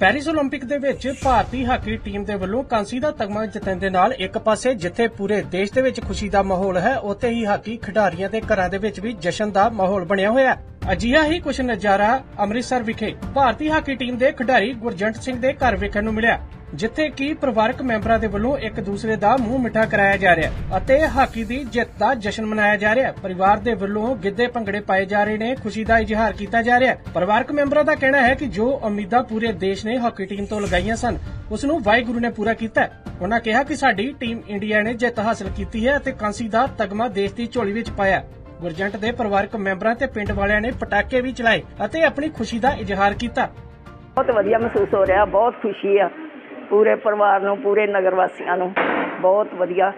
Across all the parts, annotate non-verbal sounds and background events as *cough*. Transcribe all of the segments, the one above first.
Paris 올림픽 ਦੇ ਵਿੱਚ ਭਾਰਤੀ hockey team ਦੇ ਵੱਲੋਂ ਕਾਂਸੀ ਦਾ ਤਗਮਾ ਜਿੱਤਣ ਦੇ ਨਾਲ ਇੱਕ ਪਾਸੇ ਜਿੱਥੇ ਪੂਰੇ ਦੇਸ਼ ਦੇ ਵਿੱਚ ਖੁਸ਼ੀ ਦਾ ਮਾਹੌਲ ਹੈ ਉੱਥੇ ਹੀ ਹਾਕੀ ਖਿਡਾਰੀਆਂ ਦੇ ਘਰਾਂ ਦੇ ਵਿੱਚ ਵੀ ਜਸ਼ਨ ਦਾ ਮਾਹੌਲ ਬਣਿਆ ਹੋਇਆ ਹੈ ਅਜਿਹਾ ਹੀ ਕੁਝ ਨਜ਼ਾਰਾ ਅੰਮ੍ਰਿਤਸਰ ਵਿਖੇ ਭਾਰਤੀ ਹਾਕੀ ਟੀਮ ਦੇ ਖਿਡਾਰੀ ਗੁਰਜੰਟ ਸਿੰਘ ਦੇ ਘਰ ਵੇਖਣ ਨੂੰ ਮਿਲਿਆ, ਜਿੱਥੇ ਕਿ ਪਰਿਵਾਰਕ ਮੈਂਬਰਾਂ ਦੇ ਵੱਲੋਂ ਇੱਕ ਦੂਸਰੇ ਦਾ ਮੂੰਹ ਮਿੱਠਾ ਕਰਾਇਆ ਜਾ ਰਿਹਾ ਅਤੇ ਹਾਕੀ ਦੀ ਜਿੱਤ ਦਾ ਜਸ਼ਨ ਮਨਾਇਆ ਜਾ ਰਿਹਾ ਪਰਿਵਾਰ ਦੇ ਵੱਲੋਂ ਗਿੱਧੇ ਭੰਗੜੇ ਪਾਏ ਜਾ ਰਹੇ ਨੇ, ਖੁਸ਼ੀ ਦਾ ਇਜ਼ਹਾਰ ਕੀਤਾ ਜਾ ਰਿਹਾ ਪਰਿਵਾਰਕ ਮੈਂਬਰਾਂ ਦਾ ਕਹਿਣਾ ਹੈ ਕਿ ਜੋ ਉਮੀਦਾਂ ਪੂਰੇ ਦੇਸ਼ ਨੇ ਹਾਕੀ ਟੀਮ ਤੋਂ ਲਗਾਈਆਂ ਸਨ, ਉਸ ਨੂੰ ਵਾਹਿਗੁਰੂ ਨੇ ਪੂਰਾ ਕੀਤਾ ਹੈ। ਉਹਨਾਂ ਕਿਹਾ ਕਿ ਸਾਡੀ ਟੀਮ ਇੰਡੀਆ ਨੇ ਜਿੱਤ ਹਾਸਲ ਕੀਤੀ ਹੈ ਅਤੇ ਕਾਂਸੀ ਦਾ ਤਗਮਾ ਦੇਸ਼ ਦੀ ਝੋਲੀ ਵਿੱਚ ਪਾਇਆ ਗੁਰਜੰਟ ਦੇ ਪਰਿਵਾਰਕ ਮੈਂਬਰਾਂ ਤੇ ਪਿੰਡ ਵਾਲਿਆਂ ਨੇ ਪਟਾਕੇ ਵੀ ਚਲਾਏ ਅਤੇ ਆਪਣੀ ਖੁਸ਼ੀ ਦਾ ਇਜ਼ਹਾਰ ਕੀਤਾ। ਬਹੁਤ ਵਧੀਆ ਮਹਿਸੂਸ ਹੋ ਰਿਹਾ ਬਹੁਤ ਖੁਸ਼ੀ ਆ। ਪੂਰੇ ਪਰਿਵਾਰ ਨੂੰ ਪੂਰੇ ਨਗਰ ਵਾਸੀਆਂ ਨੂੰ ਬਹੁਤ ਵਧੀਆ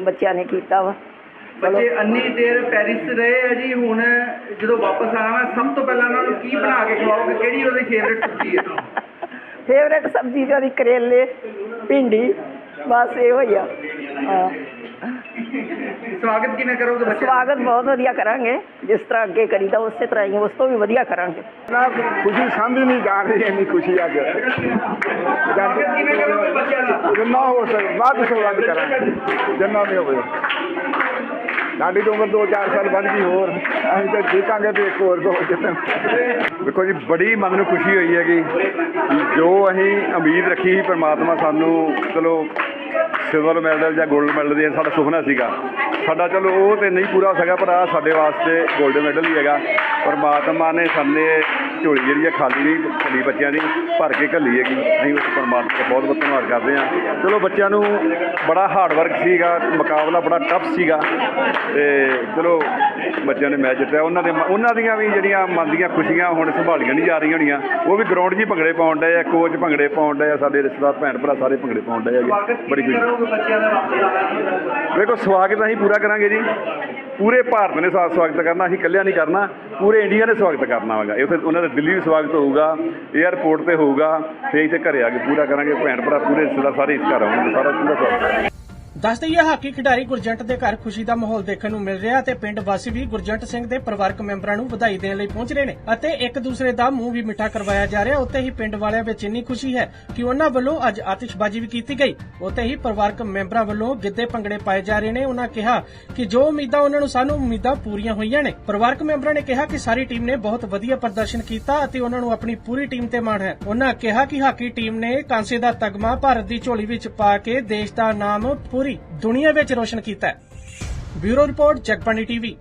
ਬੱਚਿਆਂ ਨੇ ਕੀਤਾ ਵਾ। ਬੱਚੇ ਅੰਨੀ ਦੇਰ ਪੈਰਿਸ ਰਹੇ ਆ ਜੀ ਹੁਣ ਜਦੋਂ ਵਾਪਸ ਆਣਾ ਵਾ ਸਭ ਤੋਂ ਪਹਿਲਾਂ ਉਹਨਾਂ ਨੂੰ ਕੀ ਬਣਾ ਕੇ ਖਵਾਓਗੇ? ਕਿਹੜੀ ਉਹਦੀ ਫੇਵਰੇਟ ਸਬਜ਼ੀ ਹੈ ਫੇਵਰੇਟ *laughs* ਸਬਜ਼ੀ ਦੀ ਉਹਦੀ ਕਰੇਲੇ ਭਿੰਡੀ ਬਸ ਇਹੋ ਹੀ ਆ। ਹਾਂ। ਸਵਾਗਤ ਕਿਵੇਂ ਕਰੋਗੇ ਬੱਚੇ? ਸਵਾਗਤ ਬਹੁਤ ਵਧੀਆ ਕਰਾਂਗੇ। ਜਿਸ ਤਰ੍ਹਾਂ ਅੱਗੇ ਕਰੀਦਾ ਉਸੇ ਤਰ੍ਹਾਂ ਹੀ ਉਸ ਤੋਂ ਵੀ ਵਧੀਆ ਕਰਾਂਗੇ। ਨਾ ਖੁਸ਼ੀ ਸਮਝ ਨਹੀਂ ਜਾ ਰਹੀ ਇੰਨੀ ਖੁਸ਼ੀ ਅੱਜ। ਸਵਾਗਤ ਕਿਵੇਂ ਕਰੋਗੇ ਬੱਚਿਆਂ ਦਾ? ਜਿੰਨਾ ਹੋ ਸਕੇ ਵੱਧ ਤੋਂ ਵੱਧ ਕਰਾਂਗੇ। ਜਿੰਨਾ ਵੀ ਹੋਵੇ। ਸਾਡੀ ਤਾਂ ਉਮਰ 2-4 ਸਾਲ ਵੱਧ ਗਈ ਹੋਰ। ਅਸੀਂ ਤਾਂ ਦੇਖਾਂਗੇ ਤੇ ਇੱਕ ਹੋਰ ਦੋ ਜਿੱਤਣ ਦੇਖੋ ਜੀ ਬੜੀ ਮਨ ਨੂੰ ਖੁਸ਼ੀ ਹੋਈ ਹੈਗੀ ਜੋ ਅਸੀਂ ਉਮੀਦ ਰੱਖੀ ਸੀ ਪ੍ਰਮਾਤਮਾ ਸਾਨੂੰ ਚਲੋ ਸਿਲਵਰ ਮੈਡਲ ਜਾਂ 골ਡ ਮੈਡਲ ਦੇ ਸਾਡਾ ਸੁਪਨਾ ਸੀਗਾ। ਸਾਡਾ ਚਲੋ ਉਹ ਤੇ ਨਹੀਂ ਪੂਰਾ ਹੋ ਸਕਿਆ ਪਰ ਆ ਸਾਡੇ ਵਾਸਤੇ 골ਡ ਮੈਡਲ ਹੀ ਹੈਗਾ। ਪਰਮਾਤਮਾ ਨੇ ਸਾਨੇ ਝੋਲੀ ਜਿਹੜੀ ਹੈ ਖਾਲੀ ਨਹੀਂ ਘੱਲੀ ਬੱਚਿਆਂ ਦੀ ਭਰ ਕੇ ਘੱਲੀ ਹੈਗੀ। ਅਸੀਂ ਉਸ ਪਰਮਾਤਮਾ ਦਾ ਬਹੁਤ ਬਹੁਤ ਧੰਨਵਾਦ ਕਰਦੇ ਹਾਂ। ਚਲੋ ਬੱਚਿਆਂ ਨੂੰ ਬੜਾ ਹਾਰਡ ਵਰਕ ਸੀਗਾ ਮੁਕਾਬਲਾ ਬੜਾ ਟਫ ਸੀਗਾ। ਤੇ ਚਲੋ ਬੱਚਿਆਂ ਨੇ ਮੈਚ ਜਿੱਤਿਆ। ਉਹਨਾਂ ਦੇ ਉਹਨਾਂ ਦੀਆਂ ਵੀ ਜਿਹੜੀਆਂ ਮਨ ਦੀਆਂ ਖੁਸ਼ੀਆਂ ਹੁਣ ਸੰਭਾਲੀਆਂ ਨਹੀਂ ਜਾ ਰਹੀਆਂ ਹੋਣੀਆਂ। ਉਹ ਵੀ ਗਰਾਊਂਡ 'ਚ ਹੀ ਭੰਗੜੇ ਪਾਉਣ ਡਏ ਆ ਕੋਚ ਭੰਗੜੇ ਪਾਉਣ ਡਏ ਆ ਸਾਡੇ ਰਿਸ਼ਤੇਦਾਰ ਭੈਣ ਭਰਾ ਸਾਰੇ ਭੰਗੜੇ ਪਾਉਣ ਡਏ ਹੈਗੇ ਬੜੀ ਖੁਸ਼ੀ। ਕਰੋਗੇ ਬੱਚਿਆਂ ਦਾ ਵਾਪਸ? ਆਣਾ ਵੇਖੋ ਸਵਾਗਤ ਅਸੀਂ ਪੂਰਾ ਕਰਾਂਗੇ ਜੀ। ਪੂਰੇ ਭਾਰਤ ਨੇ ਸਾ- ਸਵਾਗਤ ਕਰਨਾ, ਅਸੀਂ ਇਕੱਲਿਆਂ ਨਹੀਂ ਕਰਨਾ। ਪੂਰੇ ਇੰਡੀਆ ਨੇ ਸਵਾਗਤ ਕਰਨਾ ਹੋਗਾ। ਇੱਥੇ ਉਹਨਾਂ ਦਾ ਦਿੱਲੀ ਵੀ ਸਵਾਗਤ ਹੋਊਗਾ 에ਅਰਪੋਰਟ ਤੇ ਹੋਊਗਾ ਫੇਰ ਇੱਥੇ ਘਰੇ ਆ ਕੇ ਪੂਰਾ ਕਰਾਂਗੇ, ਭੈਣ ਭਰਾ ਪੂਰੇ ਰਿਸ਼ਤੇਦਾਰ ਸਾਰੇ ਇਸ ਘਰ ਆਉਣਗੇ, ਸਾਰਾ ਪੂਰਾ ਸਵਾਗਤ ਕਰਾਂਗੇ। ਦੱਸ ਦਈਏ ਹਾਕੀ ਖਿਡਾਰੀ ਗੁਰਜੰਟ ਦੇ ਘਰ ਖੁਸ਼ੀ ਦਾ ਮਾਹੌਲ ਦੇਖਣ ਨੂੰ ਮਿਲ ਰਿਹਾ ਤੇ ਪਿੰਡ ਵਾਸੀ ਵੀ ਗੁਰਜੰਟ ਸਿੰਘ ਦੇ ਪਰਿਵਾਰਕ ਮੈਂਬਰਾਂ ਨੂੰ ਵਧਾਈ ਦੇਣ ਲਈ ਪਹੁੰਚ ਰਹੇ ਨੇ ਅਤੇ ਇੱਕ ਦੂਸਰੇ ਦਾ ਮੂੰਹ ਵੀ ਮਿੱਠਾ ਕਰਵਾਇਆ ਜਾ ਰਿਹਾ। ਉੱਥੇ ਹੀ ਪਿੰਡ ਵਾਲਿਆਂ ਵਿੱਚ ਇੰਨੀ ਖੁਸ਼ੀ ਹੈ ਕਿ ਉਹਨਾਂ ਵੱਲੋਂ ਅੱਜ ਆਤਿਸ਼ਬਾਜ਼ੀ ਵੀ ਕੀਤੀ ਗਈ। ਉੱਥੇ ਹੀ ਪਰਿਵਾਰਕ ਮੈਂਬਰਾਂ ਵੱਲੋਂ ਗਿੱਧੇ ਭੰਗੜੇ ਪਾਏ ਜਾ ਰਹੇ ਨੇ। ਉਹਨਾਂ ਕਿਹਾ ਕਿ ਜੋ ਉਮੀਦਾਂ ਉਹਨਾਂ ਨੂੰ ਸਾਨੂੰ ਉਮੀਦਾਂ ਪੂਰੀਆਂ ਹੋਈਆਂ ਨੇ। ਪਰਿਵਾਰਕ ਮੈਂਬਰਾਂ ਨੇ ਕਿਹਾ ਕਿ ਸਾਰੀ ਟੀਮ ਨੇ ਬਹੁਤ ਵਧੀਆ ਪ੍ਰਦਰਸ਼ਨ ਕੀਤਾ ਅਤੇ ਉਹਨਾਂ ਨੂੰ ਆਪਣੀ ਪੂਰੀ ਟੀਮ ਤੇ ਮਾਣ ਹੈ। ਉਹਨਾਂ ਕਿਹਾ ਕਿ ਹਾਕੀ ਟੀਮ ਨੇ ਕਾਂਸੇ ਦਾ ਤਗਮਾ ਭਾਰਤ ਦੀ ਝੋਲੀ ਵਿੱਚ ਪਾ ਕੇ ਦੇਸ਼ ਦਾ ਨਾਮ ਪੂਰੀ ਦੁਨੀਆ ਵਿੱਚ ਰੋਸ਼ਨ ਕੀਤਾ ਹੈ। Bureau report Jagbani TV.